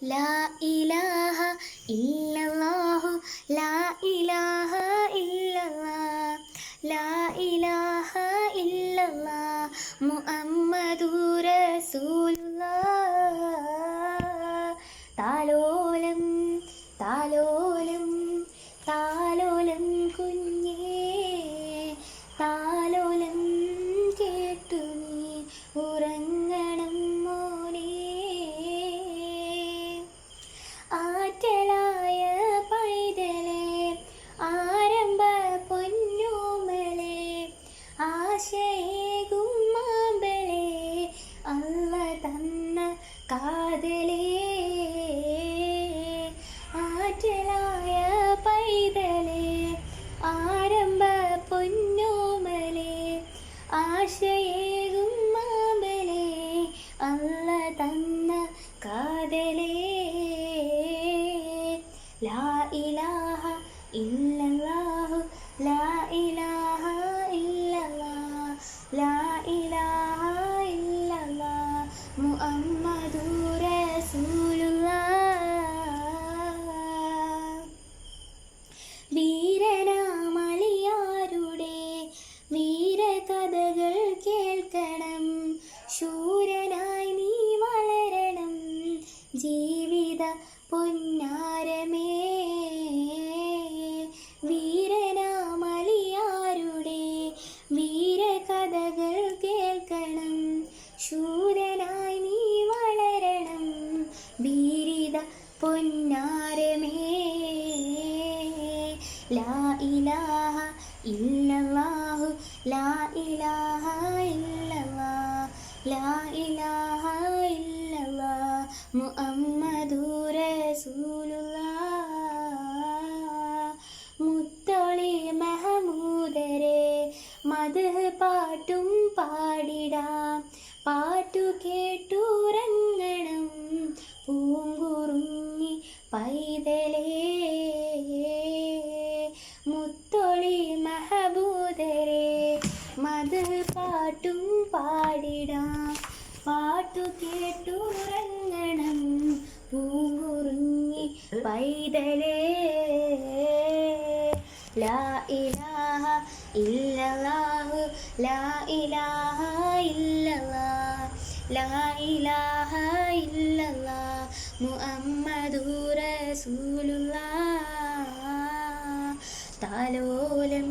ലാ ഇലാഹ ലാ ഇലാഹ ലാ ഇലാഹ മുഹമ്മദു താലോലം താലോലം ആശയേകും മാമ്പലേ അല്ല തന്ന കാതലേ. ലാ ഇലാഹ ഇല്ലാഹു ലാ ഇലാഹ പൊന്നാരമേ. വീരനാമളിയാരുടെ വീരകഥകൾ കേൾക്കണം. ശൂരനായി നീ വളരണം. വീരിത പൊന്നാരമേ. ലാ ഇലാഹ ഇല്ലല്ലാഹു ലാ ഇലാഹ ഇല്ലല്ലാഹ് ലാ ഇലാഹ ഇല്ലല്ലാഹ് മുഹമ്മദുർ മധു പാട്ടും പാടിടാം. പാട്ടു കേട്ടുറങ്ങണം പൂങ്കുറുങ്ങി പൈതലേ. മുത്തൊളി മഹബൂതരെ മത് പാട്ടും പാടിടാം. പാട്ടു കേട്ടുറങ്ങണം പൂങ്കുറുങ്ങി പൈതലേ. ലാ ഇലാഹ ഇല്ലല്ലാഹു ലാ ഇലാഹ ഇല്ലല്ലാഹ് ലാ ഇലാഹ ഇല്ലല്ലാഹ് മുഹമ്മദു റസൂലുള്ളാഹ് താലോലം